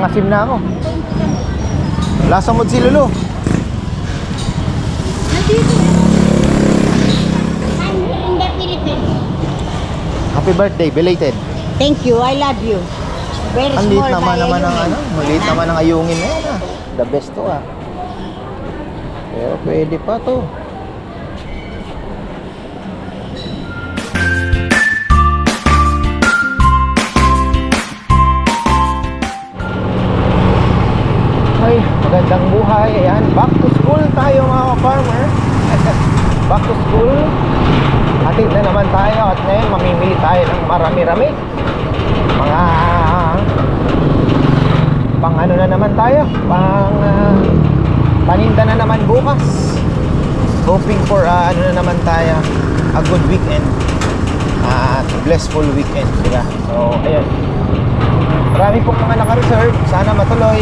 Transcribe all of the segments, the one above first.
nangangasim na ako. Lasa mo si Lulu. Nandito. I'm in the Philippines. Happy birthday, belated. Thank you. I love you. Very Ang liit small naman by naman ng ano, maliit naman ng ayungin na yan ah. The best to ah. Pero pwede pa to. Magandang buhay. Ayan, back to school tayo mga farmer. back to school. Atid na naman tayo at ngayon mamimili tayo ng marami-rami. Mga pang ano na naman tayo, pang ah, paninda na naman bukas. Hoping for ah, ano na naman tayo, a good weekend. At blissful weekend, di ba? So, ayun. Marami pong mga naka-reserve. Sana matuloy.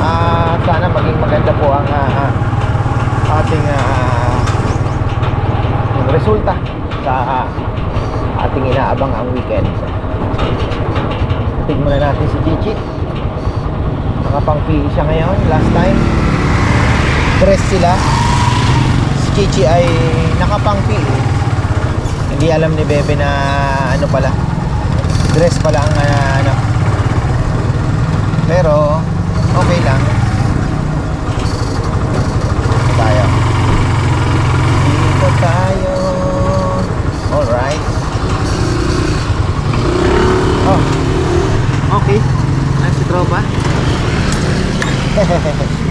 At sana maging maganda po ang ah, ating yung resulta sa ah, ating inaabang ang weekend. Tignan natin si Chichi. Nakapang-PE siya ngayon. Last time, dress sila. Si Chichi ay nakapang-PE. Hindi alam ni Bebe na ano pala. Dress pala ang ah, ano. Pero, okay lang. Tayo. Dito tayo. Alright. Oh. Okay. Nice si tropa.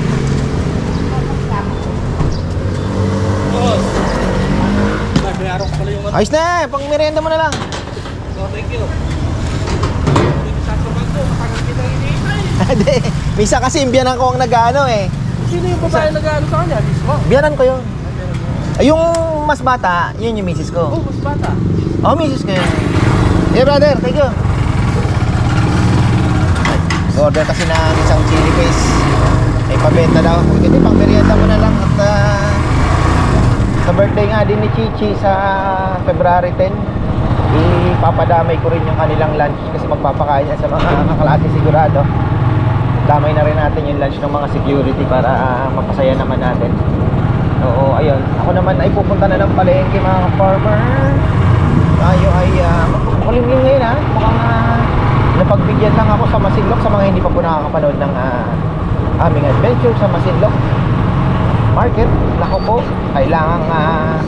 Ayos na, pang merienda mo na lang. So, thank you. Hindi, misa kasi imbiyanan ko ang nag-ano eh. Sino yung babae nag-ano sa kanya? Mismo? Biyanan ko yun. Ay, yung mas bata, yun yung misis ko. Oh, mas bata. Oh, misis ko yun. Yeah, brother, thank you. Order kasi ng isang chili paste. May pabenta daw. Hindi, pang merienda mo na lang. At ah, sa birthday nga din ni Chichi sa February 10, ipapadamay ko rin yung kanilang lunch kasi magpapakain niya sa mga kaklase sigurado. Damay na rin natin yung lunch ng mga security para ah, mapasaya naman natin. Oo, ayun. Ako naman ay pupunta na ng palengke mga farmer. Tayo ay uh, magkukulimlim ngayon ha. Mukhang ah, napagbigyan lang ako sa Masinlok sa mga hindi pa po nakakapanood ng ah, aming adventure sa Masinlok Market. Nako po, kailangan uh,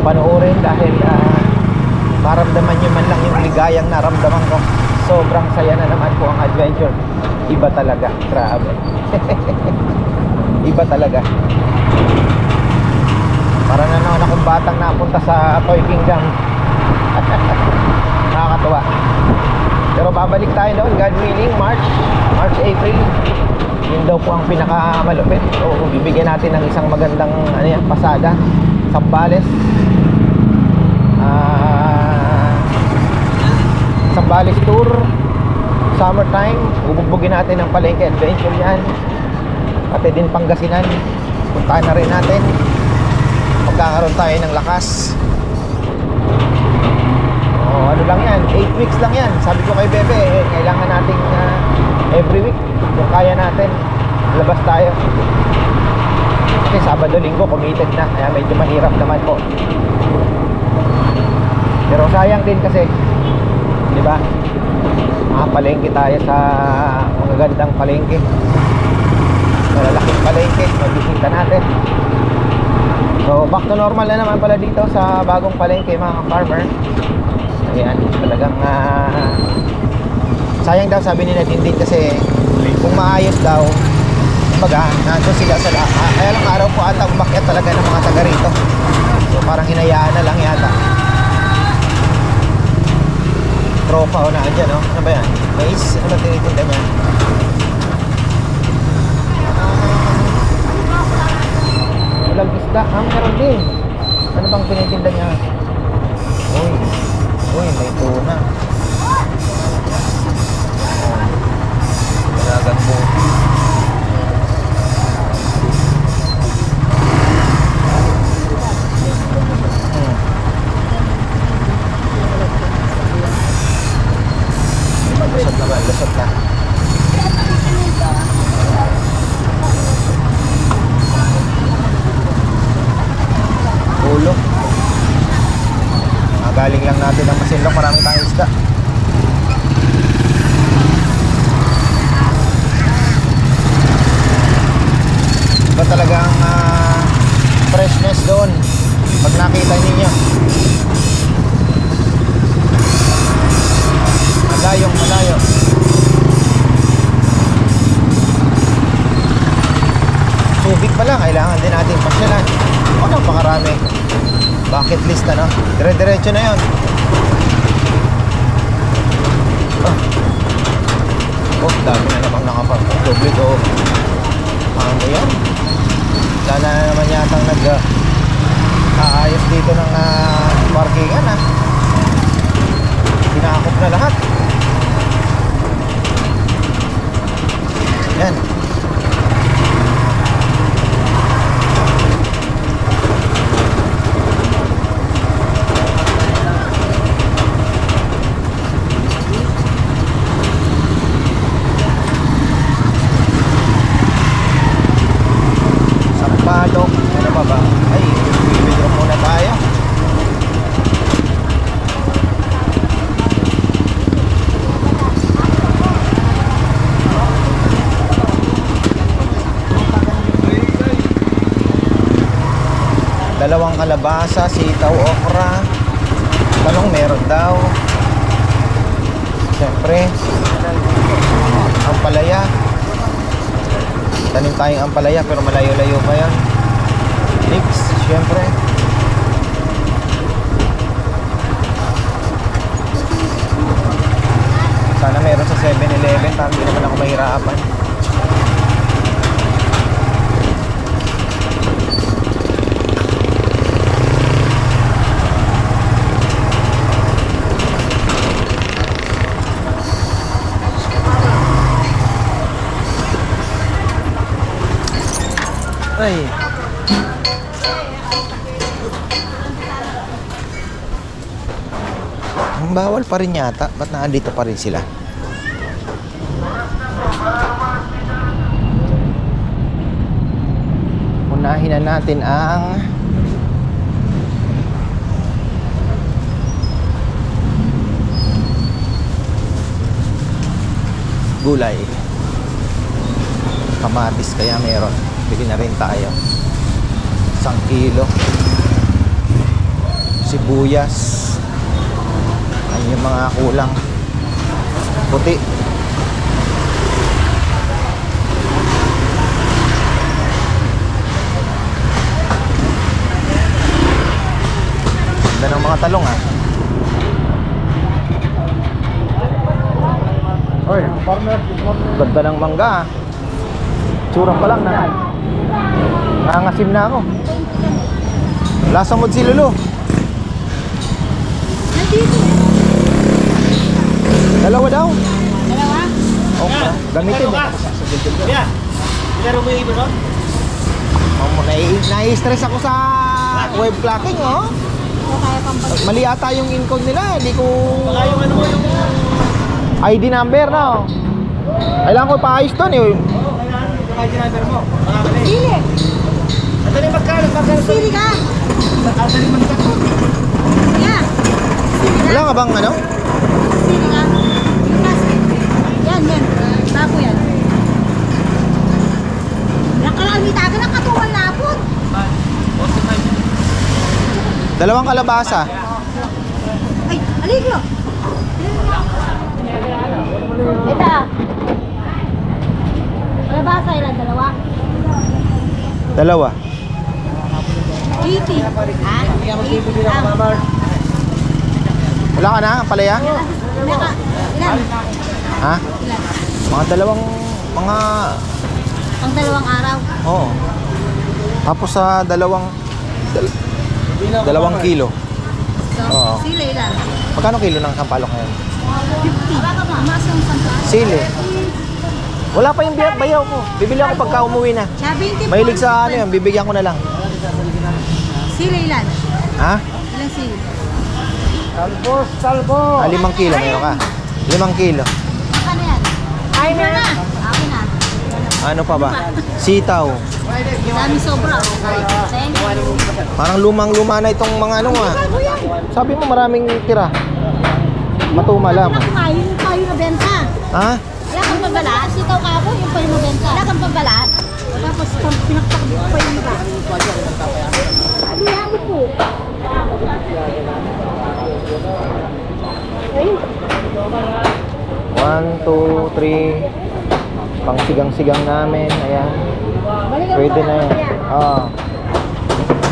panoorin dahil ah, maramdaman nyo man lang yung ligayang naramdaman ko. Sobrang saya na naman po ang adventure. Iba talaga. Grabe. Iba talaga. Para na naman akong batang napunta sa Toy Kingdom. Nakakatuwa. Pero babalik tayo doon, God willing, March, March, April. Yun daw po ang pinakamalupit. So, bibigyan natin ng isang magandang ano yan, pasada. Sambales. Sambales Tour. Summertime. Bubugbugin natin ng Palengke Adventure yan. Pati din Pangasinan. Puntahan na rin natin. Magkakaroon tayo ng lakas. Oh, ano lang yan, 8 weeks lang yan. Sabi ko kay Bebe, eh, kailangan nating ah, every week, kung kaya natin, labas tayo. Kasi Sabado, Linggo, committed na. Kaya medyo mahirap naman po. Pero sayang din kasi, ba? Makapalengke tayo sa magagandang palengke. Malalaking palengke, mabisita natin. So, back to normal na naman pala dito sa bagong palengke mga farmer. Ayan, talagang ah, sayang daw sabi nila din kasi kung maayos daw, kumbaga, nandun sila sa la- ah, kaya lang araw po ata umakyat talaga ng mga taga rito. So, parang hinayaan na lang yata. Tropa o na andyan, no? Ano ba yan? Mais? Ano tinitinda niya? Walang isda. Ah, meron din. Ano bang tinitinda niya? Uy. Uy, may tuna. Dalagang buti. Hmm. Lasot na ba? Lasot na. Ulo. Magaling lang natin ang masinlok. Marami tayong isda. Iba talaga ang uh, freshness doon. Pag nakita ninyo. Malayong malayo. Tubig pala, kailangan din natin pasyalan. O, napakarami. Bucket list ano? Dire-diretso na yon. Oh. oh, dami na namang nakapag-public o ano yan? Wala na naman yatang nag uh, aayos dito ng uh, parkingan ah. Pinakop na lahat. Yan. Sampalok. Ano pa ba? Ay, withdraw muna tayo. Dalawang kalabasa, sitaw, okra. Talong meron daw. Siyempre, ang palaya. Tanim tayong ampalaya pero malayo-layo pa yan. Mix, syempre. Sana meron sa 7-Eleven para hindi naman ako mahirapan. Ay. Ang bawal pa rin yata. Ba't naandito pa rin sila? Unahin na natin ang gulay. Kamatis kaya meron. Bili na rin tayo. Isang kilo. Sibuyas. Ayun yung mga kulang. Puti. Ganda ng mga talong ah. Oy, Ganda ng mangga ah. Tsura pa lang na. Nangangasim na ako. Lasang mo si Lulu. Nandito. Dalawa daw. Dalawa? Okay. Gamitin mo. Yeah. Ilaro mo yung iba no? Oh, nai- nai-stress ako sa web clocking, oh. Mali ata yung encode nila. Hindi ko... Baka yung ano mo yung... ID number, no? Kailangan ko paayos to, eh. Oo, kailangan yung ID number mo. Baka Madali magkano, magkano. Sili ka! Madali magkano. Wala ka bang ano? Sili ka! Yung. Yan, yan. Bago yan. Nakalamita ka ng katuwal na apot. Dalawang kalabasa. Ay, aliglo! Ito ah. Wala ba sa ilan? Dalawa? Dalawa. 80. Ha? Ah, Wala ka na, palaya? Naka, ilan? Ha? Ilan? Mga dalawang... Mga... Pang dalawang araw. Oo. Tapos sa dalawang... dal- dalawang kilo. So, Oo. sila ilan? Magkano kilo ng sampalok ngayon? 50. Mas yung santo. Sili. Wala pa yung bayaw ko. Bibili ako pagka umuwi na. Siya 20 Mahilig sa ano yan, bibigyan ko na lang. Sila ilan? Ha? Ilang sili? Salbos, salbo. Ah, limang kilo meron ka. Limang kilo. Ano yan? Ay, na. Akin na. Ano pa ba? Sitaw. Dami sobra. Thank you. Parang lumang-luma na itong mga ano ah. Sabi mo maraming tira. Kang kain, yung payo na benta. Ha? Wala kang pabalat. Sitaw ka po, yung payo na benta. Wala kang pabalat. 1, 2, 3. Pang sigang-sigang namin. Ayan. Pwede na yan. Oo.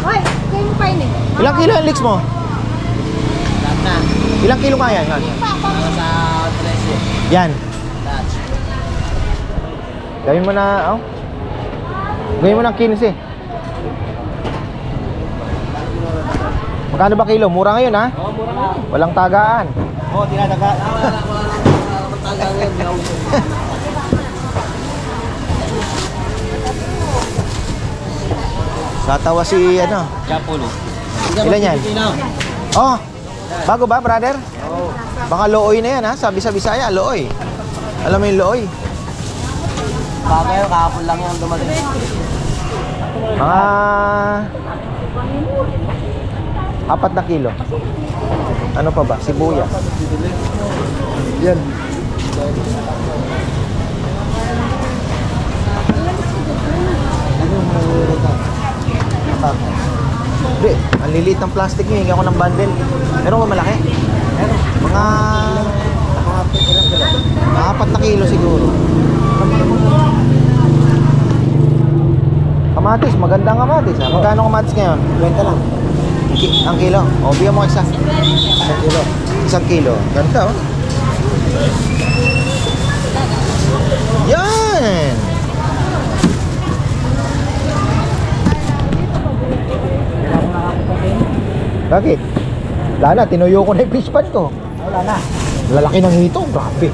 Hoy, ah. kayo mo pa yun eh. Ilang kilo ang leeks mo? Ilang kilo kaya yan? Para sa 13. Yan. Gawin mo na, oh. Gawin mo ng 15. Magkano ba kilo? Mura ngayon, ha? Oo, mura ngayon. Walang tagaan. Oo, oh, tinataga. Ah, Satawa si, ano? Chapulo. Ilan yan? Oh, bago ba, brother? Oo. Baka looy na yan, ha? Sabi sa Bisaya, looy. Alam mo yung looy? Bagay, kahapon lang yan dumating. Mga... Apat na kilo. Ano pa ba? Sibuyas. Yan. Hindi, ang liliit ng plastic nyo, hingi ako ng bundle. Meron ba malaki? Meron. Mga... Mga apat na kilo siguro. Kamatis, magandang kamatis ha. Magkano kamatis ngayon? 20 lang. Ang kilo? O, bigyan mo isa. Isang kilo. Isang kilo. Ganda oh. Yan! Bakit? Wala na, tinuyo ko na yung fish pan ko. Wala na. Lalaki ng hito, grabe.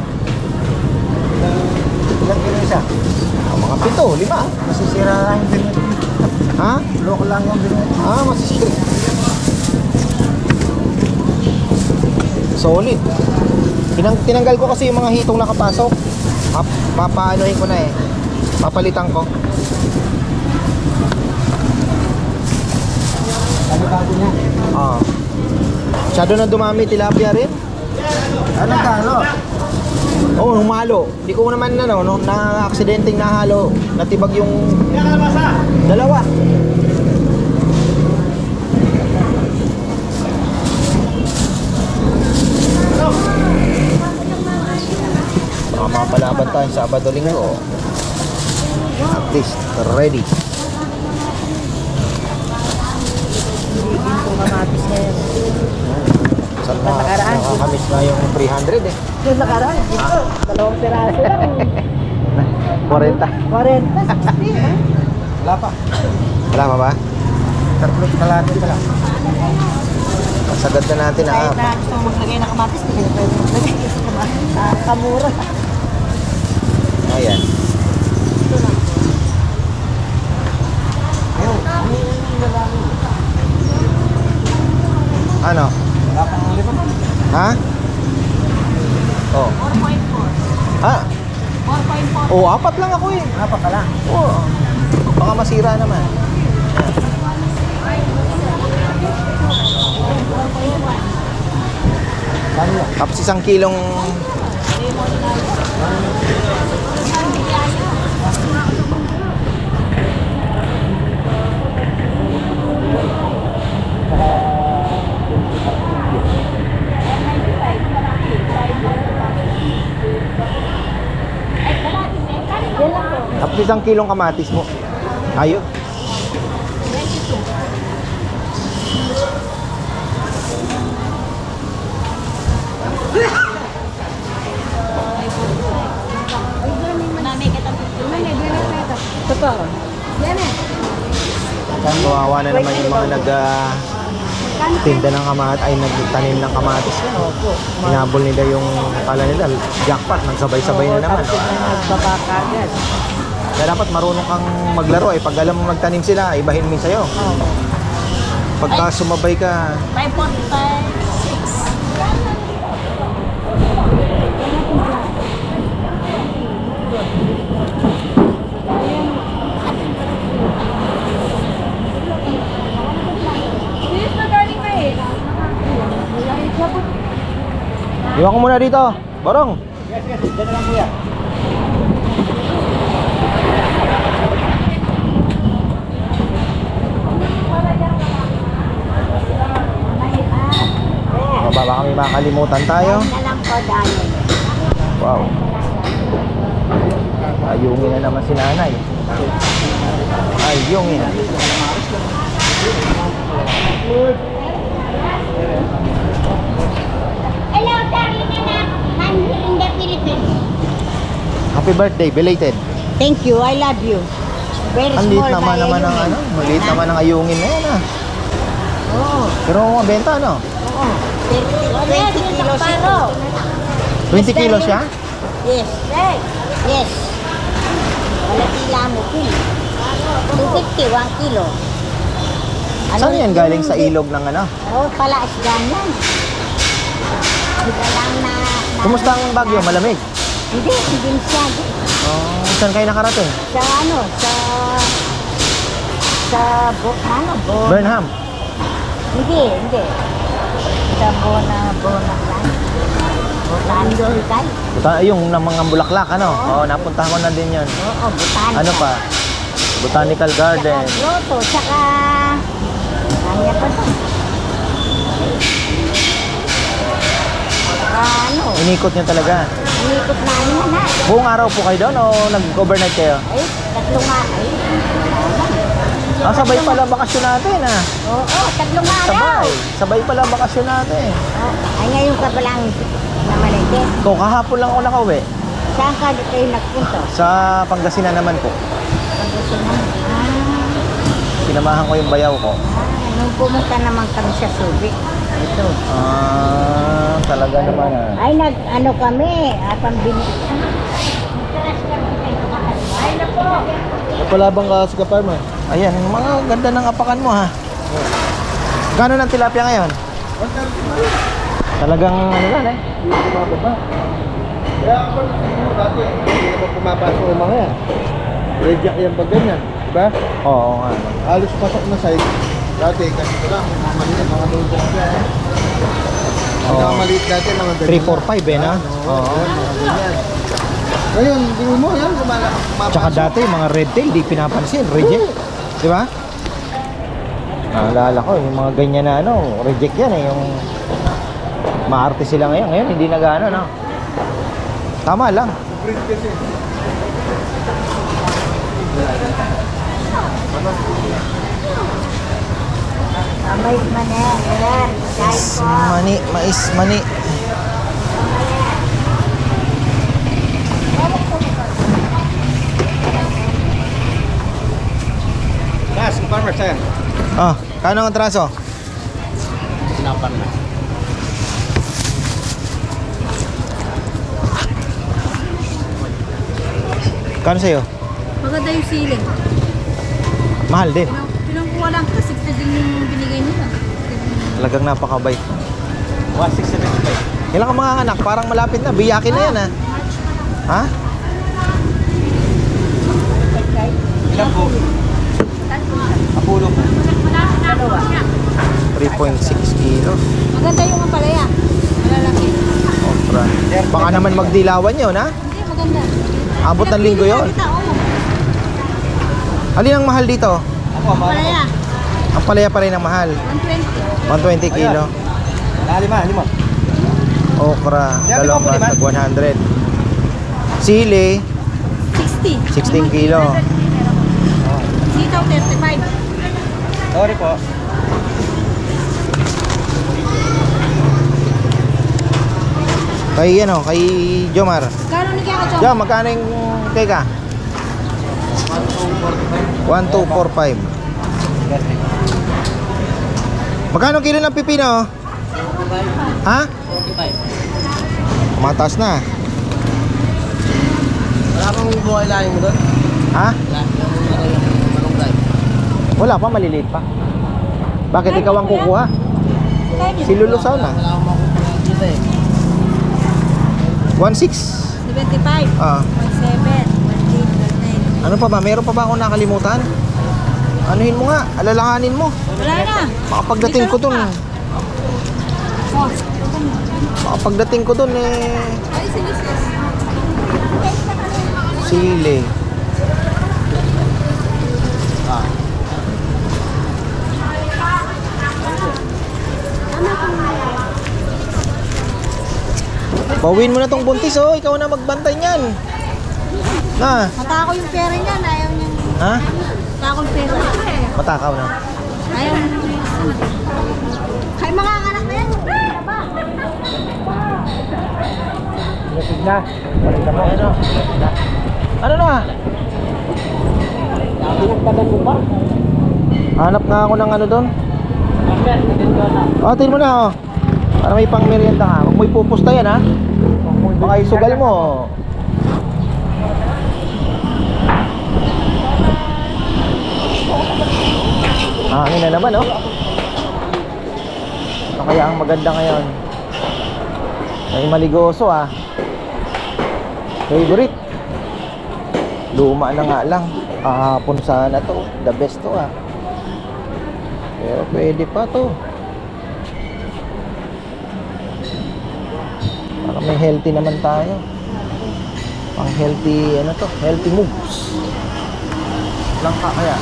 Ilang kilo isa? Ah, mga pito, lima. Masisira lang yung binit. Ha? Loko lang yung binit. Ah, masisira. Solid. Tinang tinanggal ko kasi yung mga hitong nakapasok. Pap papaanohin ko na eh. Papalitan ko. Bago-bago niya. Ah. Masyado na dumami tilapia rin. Ano kano? Oo, oh, humalo. Hindi ko naman ano, no, na aksidenteng nahalo. Natibag yung dalawa. Baka mapalaban tayo sa Sabado Linggo. At least ready. Kung kamatis na yun. Saan na nakakamiss nga yung 300 eh. Yung nakaraan, dito, dalawang piraso lang. 40. 40, 60. Wala pa. Wala pa ba? Tatlo kalahati pa lang. Sagad na natin ah. Kahit na gusto mo maglagay ng kamatis, hindi ka pwede maglagay sa kamatis. Ah, kamura. Ayan. Ano? Wala pang lima. Ha? Oh. 4.4. Ha? 4.4. Oh, apat lang ako eh. Apat ka lang. Oh. Baka masira naman. Tapos isang kilong isang kilong kamatis mo. Ayun. Mami, kita Mami, dyan na ito. Ito pa. Yan eh. Kawawa na naman yung mga nag ah, tinda ng kamatis ay nagtanim ng kamatis. Opo. Hinabol nila yung akala nila jackpot, nagsabay-sabay na naman. no? Nagbabakagan. Kaya dapat marunong kang maglaro eh. Pag alam mo magtanim sila, ibahin mo sa'yo. Oo. Pagka sumabay ka, 5.46. This is regarding race. iwan ko muna dito. Barong! Yes, yes. Dyan na lang kuya. Baba baka may makalimutan tayo. na lang po dahil. Wow. Ayungin na naman si nanay. Ayungin. Hello, darling anak. I'm in the Philippines. Happy birthday, belated. Thank you, I love you. Very Ang liit small naman by naman ng ayungin. ano, maliit naman ng ayungin na yan ah. Oo. Pero mabenta ano? Oo. 20 kilos ito. 20 kilos siya? Yes. Yes. Wala tila mo, Phil. 250, 1 kilo. Saan yan galing sa ilog ng ano? Oo, pala isdan yan. Hindi lang na, na... Kumusta ang Bagyo? Malamig? Hindi, hindi siya. Oh, saan kayo nakarating? Sa ano, sa... Sa... Bo, ano, Bona. Burnham. Hindi, hindi. Sa Bona, Bona lang. Botanical. Buta, yung ng mga bulaklak ano? Oo, napuntahan ko na din yun. Oo, botanical. Ano pa? Botanical Garden. Tsaka grotto, tsaka... Kanya pa to. Tsaka ano, Inikot nyo talaga. inikot namin yan ha. Buong araw po kayo doon o nag-overnight kayo? Ay, tatlong. Ay, Ah, sabay pala bakasyon natin ah. oo, tatlong araw. Sabay. Sabay pala bakasyon natin. Oh, ay, ngayon ka pa lang namalite. Ikaw, kahapon lang ako nakauwi. Saan ka kayo nagpunta? Sa Pangasinan naman po. Pagkasinan. Ah, Sinamahan ko yung bayaw ko. ah, nung pumunta naman kami sa Subic. Ito. Ah, talaga naman ah. Ay, nag, ano kami, ang bin... Ay, napo. Napalabang ka sa kaparma. Ayan, mga ganda ng apakan mo ha. Gano'n ang tilapia ngayon? Talagang ano lang eh. Kaya ako dati, hindi naman pumapasok yung mga yan. Reject yan pag ganyan. Diba? Oo nga. Halos pasok na side. Dati, ganito lang. Mga maliit, mga doon yan. Oo. Mga maliit dati, mga ganyan. 3, 4, 5 eh na. Oo. Mga ganyan. Ngayon, di mo yan, pumapasok. Tsaka dati mga red tail di pinapansin, reject. Di ba? Naalala ko, yung mga ganyan na ano, reject yan eh, yung maarte sila ngayon. Ngayon, hindi na gaano, no? Tama lang. Mais, mani, mais, mani. Gas, farmer sir. Oh, kano ang traso? Sinapan na. Kano sa'yo? Maganda yung ceiling. Mahal din. Pinang, pinangkuha lang kasi 60 din yung binigay nila. Talagang napakabait. 1675. Ilan ka mga anak? Parang malapit na. Biyakin na yan, ha? Ha? Ilan po? Apulo po. 3.6 kilos. Maganda yung ampalaya. Malalaki. Opera. Baka naman magdilawan yun, ha? Hindi, maganda. Abot ng linggo yun. Oo. Alin ang mahal dito? Ako. Ampalaya. Ang palaya pa rin ang mahal. 120. 120 kilo. Ah, lima, lima. Okra, dalawang po, tag 100. Sili, 60. 16 kilo. Sitaw, 35. Sorry po. Kay ano, kay Jomar. Kano ni Kaya Chong? Jom, magkano yung kay ka? 1245. Magkano kilo ng pipino? Ha? Mataas na. Wala kang buhay laing mo doon? Ha? Wala. Wala pa, maliliit pa. Bakit ikaw ang kukuha? Si Lulusaw na. Wala akong makukuha dito eh. 1.6. 75. Ah. 17. 18. 19. Ano pa ba? Meron pa ba akong nakalimutan? Anuhin mo nga, alalahanin mo. Wala na. Baka pagdating ko dun, Baka pagdating ko dun eh... Sili. Bawin mo na tong buntis oh, ikaw na magbantay niyan. Na, Matako yung pera niya, ayaw niya. ha? Matako yung pera. Matakaw na. Ayaw niya. Kay mga anak na yan. Lapit na. Na mo. Ano? Ano na? Pinagtagal mo ba? Hanap nga ako ng ano doon. Oh, tingin mo na oh. Para may pang merienda ka. Huwag mo ipupusta yan ha. Baka isugal mo. Hangin na naman oh. Ano kaya ang maganda ngayon? May maligoso ah. Favorite. Luma na nga lang. Kahapon sana to. The best to ah. Pero pwede pa to. Para may healthy naman tayo. Pang healthy, ano to? Healthy moves. Langka kaya?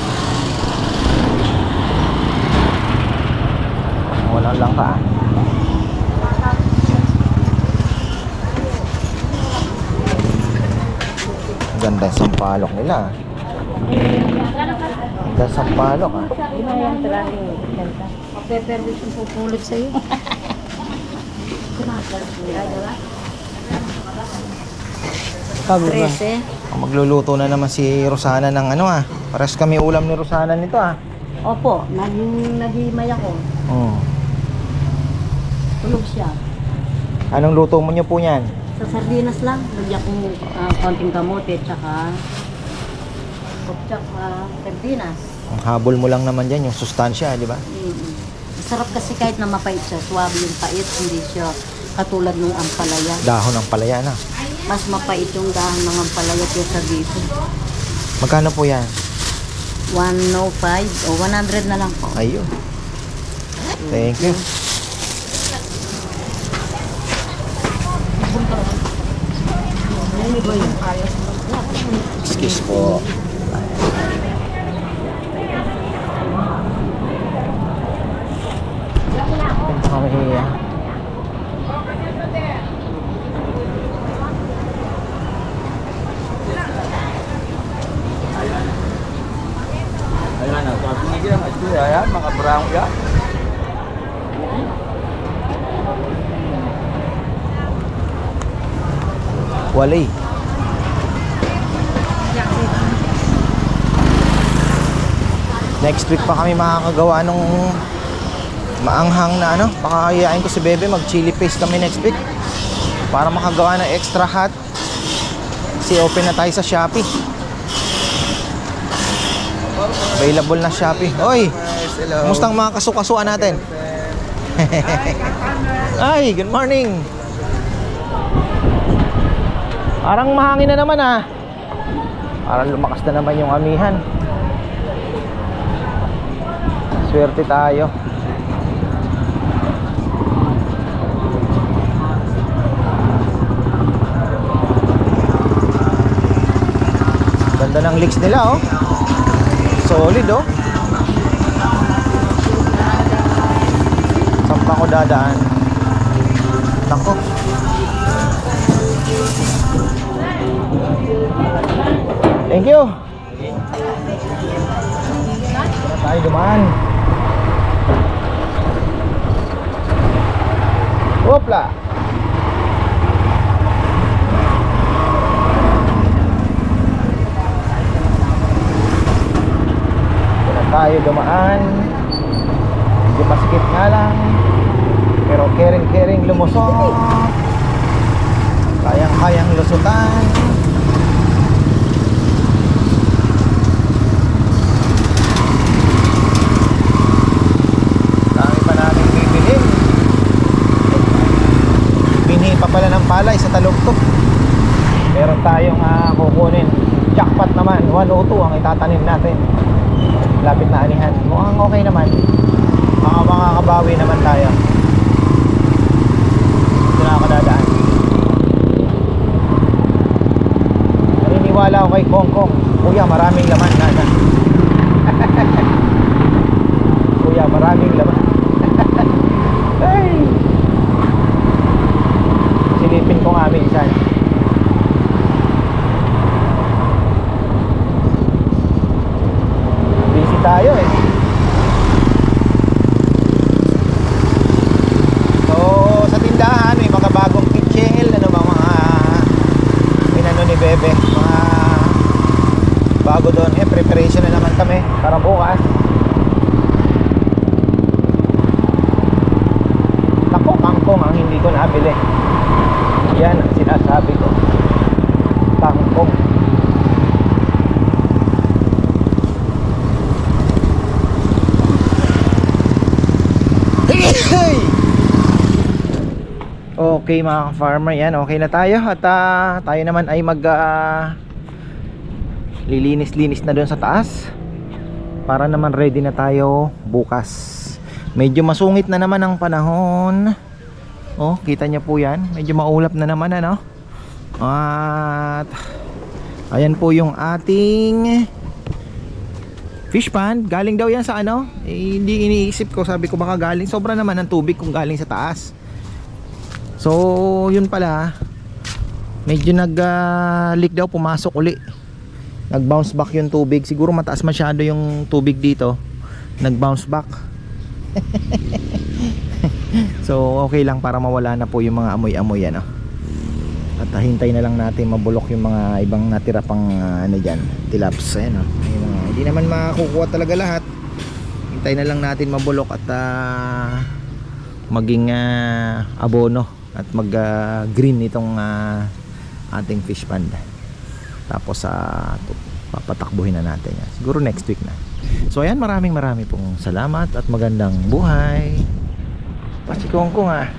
Walang langka ah. Ang ganda ng sampalok nila. ah. Ganda ng sampalok ah. Papeperwis yung pupulot sa'yo. Trese. Oh, Magluluto na naman si Rosana ng ano ah. Pares kami ulam ni Rosana nito ah. Opo, naging nagimay ako. Oh. Tulog siya. Anong luto mo niyo po niyan? Sa sardinas lang, lagyan ko uh, konting kamote, tsaka tsaka sardinas. Ang habol mo lang naman dyan, yung sustansya, di ba? Mm. Masarap kasi kahit na mapait siya, suwabe yung pait, hindi siya katulad ng ampalaya. Dahon ng palaya na. Mas mapait yung dahon ng ampalaya kaysa dito. Magkano po yan? 105 o 100 na lang po. Ayun. Thank you. Excuse po. Punta kami ah. Ayan na. Sabi nga kaya, ito yan, mga brown yan. Walay. Next week pa kami makakagawa nung maanghang na ano. Baka kayain ko si Bebe mag chili paste kami next week. Para makagawa ng extra hot. Kasi open na tayo sa Shopee. Available na Shopee. Oy! Hello. Kumusta ang mga kasukasuan natin? Ay, good morning. Parang mahangin na naman ah. Parang lumakas na naman yung amihan. Swerte tayo. Ganda ng leaks nila oh. Solid oh. Saan pa ako dadaan? Nako. Thank you. Tayo dumaan. Hopla. Tayo dumaan. Medyo masikip nga lang. Pero kering-kering lumusot. Kayang-kayang lusutan. Dami pa namin bibilin. Binhi pa pala ng palay sa talugtog. Meron tayong ah, kukunin. Jackpot naman. 102 ang itatanim natin. Lapit na anihan. Mukhang okay naman. Mga makakabawi naman tayo. Ito na naniniwala ako kay Kong Kong. Kuya, maraming laman. Nana. Kuya, maraming laman. Ay. Silipin ko nga minsan. Busy tayo eh. So, sa tindahan, may mga bagong kitchen, ano ba, mga pinano ni Bebe, mga bago doon. Eh, preparation na naman kami para bukas. Naku, kangkong ang hindi ko nabili. Yan ang sinasabi ko. Kangkong. Okay mga farmer yan, okay na tayo at ah, tayo naman ay mag ah, lilinis-linis na doon sa taas para naman ready na tayo bukas. Medyo masungit na naman ang panahon. Oh, kita niyo po yan. Medyo maulap na naman ano. At ayan po yung ating fish pond. Galing daw yan sa ano? Eh, hindi iniisip ko. Sabi ko baka galing. Sobra naman ang tubig kung galing sa taas. So, yun pala. Medyo nag-leak daw, pumasok uli. Nag-bounce back yung tubig. Siguro mataas masyado yung tubig dito. Nag-bounce back. so, okay lang para mawala na po yung mga amoy-amoy ano. At ah, hintay na lang natin mabulok yung mga ibang natira pang ah, ano dyan, tilaps. Ayan, oh. Yung mga- hindi naman makukuha talaga lahat. Hintay na lang natin mabulok at ah, maging ah, abono at mag ah, green itong ah, ating fish pond tapos sa papatakbuhin na natin yan. Siguro next week na. So ayan maraming maraming pong salamat at magandang buhay. Pasikong ko nga